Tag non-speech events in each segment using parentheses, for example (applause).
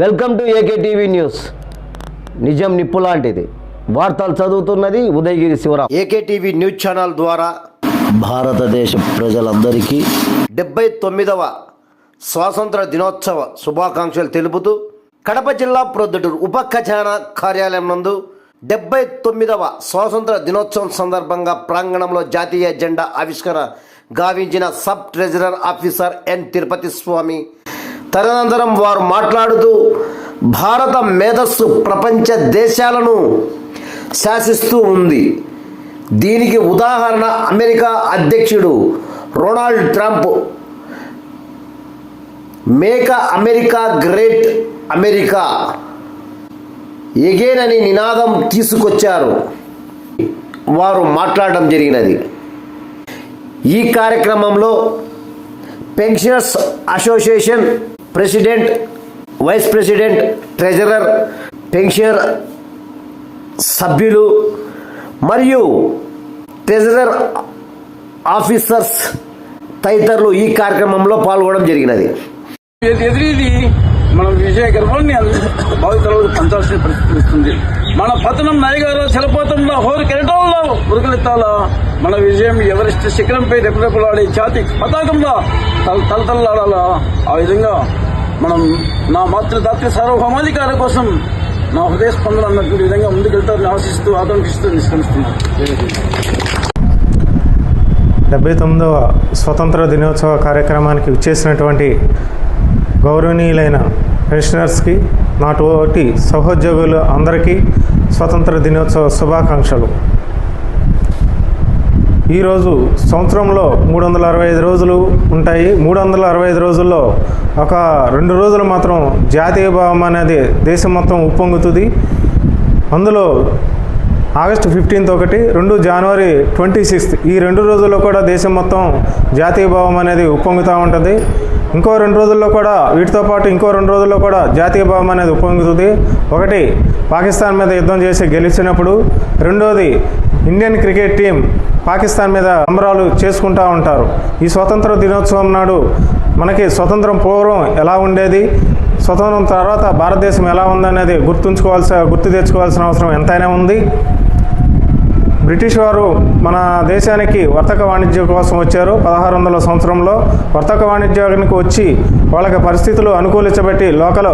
Welcome to AK TV news. నిజం నిప్పు లాంటిది. వార్తలు చదువుతున్నది Udayagiri Sivaram. AK TV news channel ద్వారా భారతదేశ ప్రజలందరికీ డెబ్బై తొమ్మిదవ స్వాతంత్ర దినోత్సవ శుభాకాంక్షలు తెలుపుతూ కడప జిల్లా ప్రొద్దుటూరు ఉప ఖజానా కార్యాలయం నందు డెబ్బై తొమ్మిదవ స్వాతంత్ర దినోత్సవం సందర్భంగా ప్రాంగణంలో జాతీయ జెండా ఆవిష్కరణ గావించిన sub treasurer officer N Tirupati Swamy తదనంతరం వారు మాట్లాడుతూ భారత మేధస్సు ప్రపంచ దేశాలను శాసిస్తూ ఉంది. దీనికి ఉదాహరణ అమెరికా అధ్యక్షుడు Ronald Trump. Make America great America. Again అని నినాదం తీసుకొచ్చారు. వారు మాట్లాడడం జరిగినది. ఈ కార్యక్రమంలో pensioners association president vice president treasurer pensioner సభ్యులు మరియు ట్రెజరర్ ఆఫీసర్స్ తదితరులు ఈ కార్యక్రమంలో పాల్గొనడం జరిగినది. ఎదిరిది మనం విజయగర్వాన్ని భావితరాలకు పంచాల్సిన పరిస్థితి వస్తుంది. మన పతనం నయగారు జలపాతంలో హోరు కెరటంలో ఉరకలెత్తాల మన విజయం ఎవరెస్ట్ శిఖరంపై రెపరెపలాడే ఛాతి పతాకంలో తల తలతల్లాడాలా ఆ విధంగా మనం నా మాతృదాత్య సార్వభౌమాధికారం కోసం నా హృదయ స్పందన అన్నటువంటి విధంగా ముందుకెళ్తారని ఆశిస్తూ ఆకాంక్షిస్తూ నిష్కరిస్తున్నాను. డెబ్బై తొమ్మిదవ స్వతంత్ర దినోత్సవ కార్యక్రమానికి విచ్చేసినటువంటి గౌరవనీయులైన పెన్షనర్స్కి నాతోటి సహోద్యోగులు అందరికీ స్వతంత్ర దినోత్సవ శుభాకాంక్షలు. ఈరోజు సంవత్సరంలో మూడు వందల అరవై ఐదు రోజులు ఉంటాయి. మూడు వందల అరవై ఐదు రోజుల్లో ఒక రెండు రోజులు మాత్రం జాతీయ భావం అనేది దేశం మొత్తం ఉప్పొంగుతుంది. అందులో ఆగస్టు ఫిఫ్టీన్త్ ఒకటి రెండు జనవరి ట్వంటీ సిక్స్త్ ఈ రెండు రోజుల్లో కూడా దేశం మొత్తం జాతీయ భావం అనేది ఉప్పొంగుతూ ఉంటుంది. ఇంకో రెండు రోజుల్లో కూడా వీటితో పాటు ఇంకో రెండు రోజుల్లో కూడా జాతీయ భావం అనేది ఉప్పొంగుతుంది. ఒకటి పాకిస్తాన్ మీద యుద్ధం చేసి గెలిచినప్పుడు రెండోది ఇండియన్ క్రికెట్ టీం పాకిస్తాన్ మీద సంబరాలు చేసుకుంటూ ఉంటారు. ఈ స్వతంత్ర దినోత్సవం నాడు మనకి స్వతంత్రం పూర్వం ఎలా ఉండేది? స్వతంత్రం తర్వాత భారతదేశం ఎలా ఉందనేది గుర్తుంచుకోవాల్సిన గుర్తు తెచ్చుకోవాల్సిన అవసరం ఎంతైనా ఉంది. బ్రిటిష్ వారు మన దేశానికి వర్తక వాణిజ్యం కోసం వచ్చారు. పదహారు వందల సంవత్సరంలో వర్తక వాణిజ్యానికి వచ్చి వాళ్ళకి పరిస్థితులు అనుకూలించబట్టి లోకల్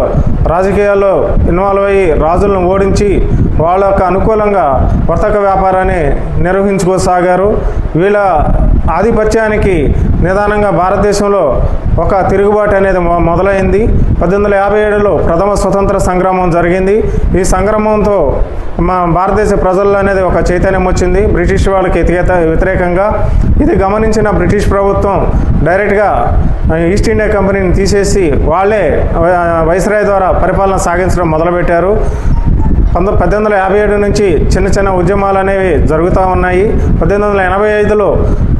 రాజకీయాల్లో ఇన్వాల్వ్ అయ్యి రాజులను ఓడించి వాళ్ళకు అనుకూలంగా వర్తక వ్యాపారాన్ని నిర్వహించుకోసాగారు. వీళ్ళ ఆధిపత్యానికి నిదానంగా భారతదేశంలో ఒక తిరుగుబాటు అనేది మొదలైంది. పద్దెనిమిది వందల యాభై ఏడులో ప్రథమ స్వతంత్ర సంగ్రామం జరిగింది. ఈ సంగ్రామంతో మా భారతదేశ ప్రజల్లో అనేది ఒక చైతన్యం వచ్చింది. బ్రిటిష్ వాళ్ళకి వ్యతిరేక వ్యతిరేకంగా ఇది గమనించిన బ్రిటిష్ ప్రభుత్వం డైరెక్ట్గా ఈస్ట్ ఇండియా కంపెనీని తీసేసి వాళ్ళే వైస్రాయ్ ద్వారా పరిపాలన సాగించడం మొదలుపెట్టారు. పంతొమ్మిది పద్దెనిమిది వందల యాభై ఏడు నుంచి చిన్న చిన్న ఉద్యమాలు అనేవి జరుగుతూ ఉన్నాయి. పద్దెనిమిది వందల ఎనభై ఐదులో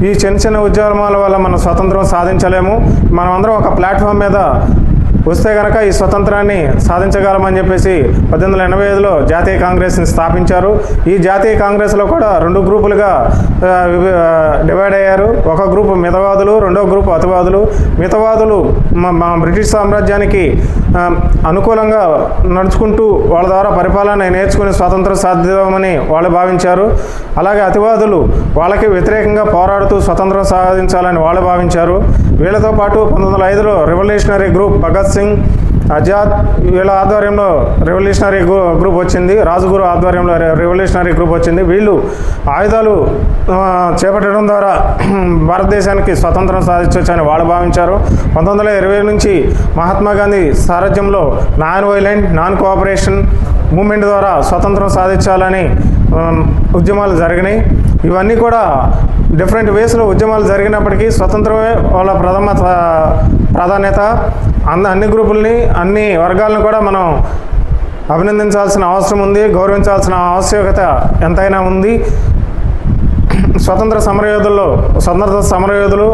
ఈ చిన్న చిన్న ఉద్యమాల వల్ల మనం స్వతంత్రం సాధించలేము. మనం అందరం ఒక ప్లాట్ఫామ్ మీద వస్తే కనుక ఈ స్వతంత్రాన్ని సాధించగలమని చెప్పేసి పద్దెనిమిది వందల ఎనభై ఐదులో జాతీయ కాంగ్రెస్ని స్థాపించారు. ఈ జాతీయ కాంగ్రెస్లో కూడా రెండు గ్రూపులుగా డివైడ్ అయ్యారు. ఒక గ్రూపు మితవాదులు రెండో గ్రూపు అతివాదులు. మితవాదులు మా మా బ్రిటిష్ సామ్రాజ్యానికి అనుకూలంగా నడుచుకుంటూ వాళ్ళ ద్వారా పరిపాలన నేర్చుకుని స్వాతంత్రం సాధిద్దామని వాళ్ళు భావించారు. అలాగే అతివాదులు వాళ్ళకి వ్యతిరేకంగా పోరాడుతూ స్వతంత్రం సాధించాలని వాళ్ళు భావించారు. వీళ్ళతో పాటు పంతొమ్మిది వందల ఐదులో రెవల్యూషనరీ గ్రూప్ భగత్ సింగ్ అజాద్ వీళ్ళ ఆధ్వర్యంలో రెవల్యూషనరీ గ్రూప్ వచ్చింది. రాజుగురు ఆధ్వర్యంలో రెవల్యూషనరీ గ్రూప్ వచ్చింది. వీళ్ళు ఆయుధాలు చేపట్టడం ద్వారా (clears throat) భారతదేశానికి స్వతంత్రం సాధించవచ్చని వాళ్ళు భావించారు. పంతొమ్మిది వందల ఇరవై నుంచి మహాత్మా గాంధీ సారథ్యంలో non violent non cooperation movement ద్వారా స్వతంత్రం సాధించాలని ఉద్యమాలు జరిగినాయి. ఇవన్నీ కూడా డిఫరెంట్ వేస్లో ఉద్యమాలు జరిగినప్పటికీ స్వతంత్రమే వాళ్ళ ప్రథమ ప్రాధాన్యత అంద అన్ని గ్రూపుల్ని అన్ని వర్గాలను కూడా మనం అభినందించాల్సిన అవసరం ఉంది గౌరవించాల్సిన ఆవశ్యకత ఎంతైనా ఉంది. స్వతంత్ర సమరయోధుల్లో స్వతంత్ర సమరయోధులు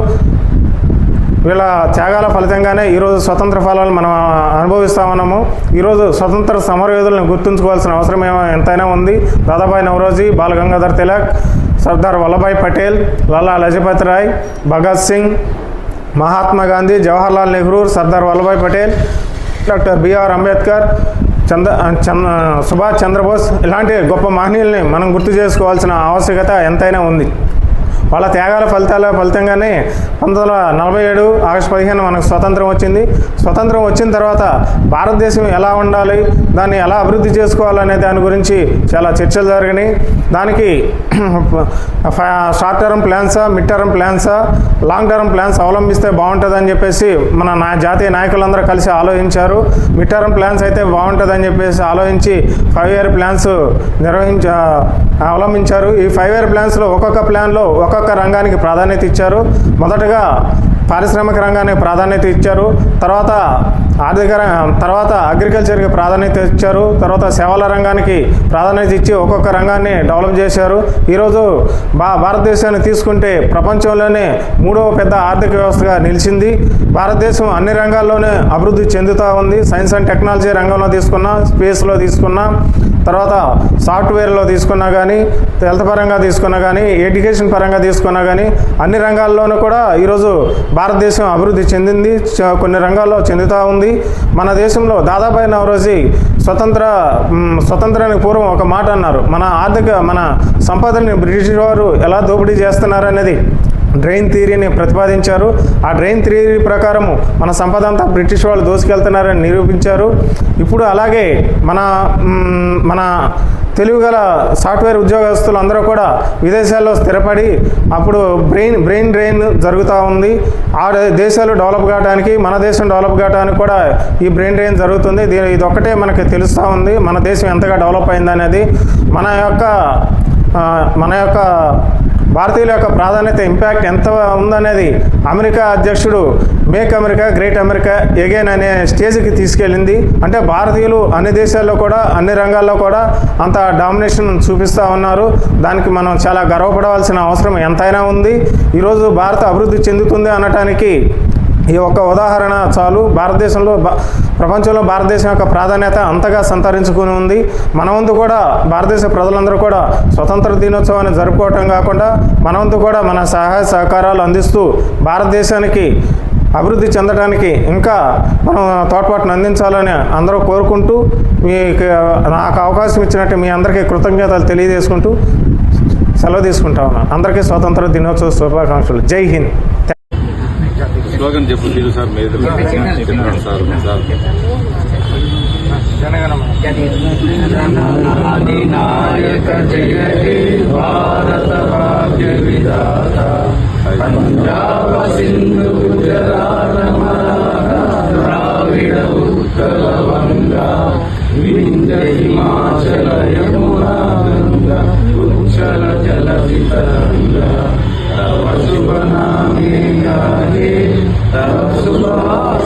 వీళ్ళ త్యాగాల ఫలితంగానే ఈరోజు స్వతంత్ర ఫలాలు మనం అనుభవిస్తా ఉన్నాము. ఈరోజు స్వతంత్ర సమరయోధులను గుర్తుంచుకోవాల్సిన అవసరం ఏమో ఎంతైనా ఉంది. దాదాబాయి నవరోజీ బాలగంగాధర్ తిలక్ సర్దార్ వల్లభాయ్ పటేల్ లాలా లజపత్ రాయ్ భగత్ సింగ్ మహాత్మా గాంధీ జవహర్లాల్ నెహ్రూ సర్దార్ వల్లభాయ్ పటేల్ డాక్టర్ బిఆర్ అంబేద్కర్ చంద్ర చంద్ర సుభాష్ చంద్రబోస్ ఇలాంటి గొప్ప మహనీయుల్ని మనం గుర్తు చేసుకోవాల్సిన ఆవశ్యకత ఎంతైనా ఉంది. వాళ్ళ త్యాగాల ఫలితాల ఫలితంగానే పంతొమ్మిది వందల నలభై ఏడు ఆగస్టు పదిహేను మనకు స్వతంత్రం వచ్చింది. స్వతంత్రం వచ్చిన తర్వాత భారతదేశం ఎలా ఉండాలి దాన్ని ఎలా అభివృద్ధి చేసుకోవాలనే దాని గురించి చాలా చర్చలు జరిగినాయి. దానికి (clears throat) షార్ట్ టర్మ్ ప్లాన్సా మిడ్ టర్మ్ ప్లాన్సా లాంగ్ టర్మ్ ప్లాన్స్ అవలంబిస్తే బాగుంటుందని చెప్పేసి మన నా జాతీయ నాయకులందరూ కలిసి ఆలోచించారు. మిడ్ టర్మ్ ప్లాన్స్ అయితే బాగుంటుందని చెప్పేసి ఆలోచించి ఫైవ్ ఇయర్ ప్లాన్స్ నిర్వహించ అవలంబించారు. ఈ ఫైవ్ ఇయర్ ప్లాన్స్లో ఒక్కొక్క ప్లాన్లో ఒక్కొక్క రంగానికి ప్రాధాన్యత ఇచ్చారు. మొదటగా పారిశ్రామిక రంగానికి ప్రాధాన్యత ఇచ్చారు. తర్వాత ఆర్థిక తర్వాత అగ్రికల్చర్కి ప్రాధాన్యత ఇచ్చారు. తర్వాత సేవల రంగానికి ప్రాధాన్యత ఇచ్చి ఒక్కొక్క రంగాన్ని డెవలప్ చేశారు. ఈరోజు భా భారతదేశాన్ని తీసుకుంటే ప్రపంచంలోనే మూడవ పెద్ద ఆర్థిక వ్యవస్థగా నిలిచింది. భారతదేశం అన్ని రంగాల్లోనే అభివృద్ధి చెందుతూ ఉంది. సైన్స్ అండ్ టెక్నాలజీ రంగంలో తీసుకున్నా స్పేస్లో తీసుకున్నా తర్వాత సాఫ్ట్వేర్లో తీసుకున్నా కానీ హెల్త్ పరంగా తీసుకున్నా కానీ ఎడ్యుకేషన్ పరంగా తీసుకున్నా కానీ అన్ని రంగాల్లోనూ కూడా ఈరోజు భారతదేశం అభివృద్ధి చెందింది చ- కొన్ని రంగాల్లో చెందుతూ ఉంది. మన దేశంలో దాదాబాయి నవరోజీ స్వతంత్ర స్వతంత్రానికి పూర్వం ఒక మాట అన్నారు. మన ఆర్థిక మన సంపదని బ్రిటిష్ వారు ఎలా దోపిడీ చేస్తున్నారు అనేది డ్రైన్ థియరీని ప్రతిపాదించారు. ఆ డ్రైన్ థియరీ ప్రకారము మన సంపద అంతా బ్రిటిష్ వాళ్ళు దోసుకెళ్తున్నారని నిరూపించారు. ఇప్పుడు అలాగే మన మన మన తెలివిగల సాఫ్ట్వేర్ ఉద్యోగస్తులు అందరూ కూడా విదేశాల్లో స్థిరపడి అప్పుడు బ్రెయిన్ బ్రెయిన్ డ్రైన్ జరుగుతూ ఉంది. ఆ దేశాలు డెవలప్ కావడానికి మన దేశం డెవలప్ కావడానికి కూడా ఈ బ్రెయిన్ డ్రైన్ జరుగుతుంది. దీని ఇది ఒక్కటే మనకి తెలుస్తూ ఉంది. మన దేశం ఎంతగా డెవలప్ అయిందనేది మన యొక్క మన యొక్క భారతీయుల యొక్క ప్రాధాన్యత ఇంపాక్ట్ ఎంత ఉందనేది అమెరికా అధ్యక్షుడు make America great America again అనే స్టేజ్కి తీసుకెళ్ళింది. అంటే భారతీయులు అన్ని దేశాల్లో కూడా అన్ని రంగాల్లో కూడా అంత డామినేషన్ చూపిస్తూ ఉన్నారు. దానికి మనం చాలా గర్వపడవలసిన అవసరం ఎంతైనా ఉంది. ఈరోజు భారత అభివృద్ధి చెందుతుంది అనటానికి ఈ ఒక్క ఉదాహరణ చాలు. భారతదేశంలో ప్రపంచంలో భారతదేశం యొక్క ప్రాధాన్యత అంతగా సంతరించుకుని ఉంది. మన వంతు కూడా భారతదేశ ప్రజలందరూ కూడా స్వతంత్ర దినోత్సవాన్ని జరుపుకోవటం కాకుండా మన వంతు కూడా మన సహాయ సహకారాలు అందిస్తూ భారతదేశానికి అభివృద్ధి చెందడానికి ఇంకా మనం తోడ్పాటును అందించాలని అందరూ కోరుకుంటూ మీకు నాకు అవకాశం ఇచ్చినట్టు మీ అందరికీ కృతజ్ఞతలు తెలియజేసుకుంటూ సెలవు తీసుకుంటా ఉన్నాను. అందరికీ స్వాతంత్ర దినోత్సవ శుభాకాంక్షలు. జై హింద్. స్లోగన్ చెప్పు తీరు సార్ మీరు చెప్పండి. Sir sir Bharat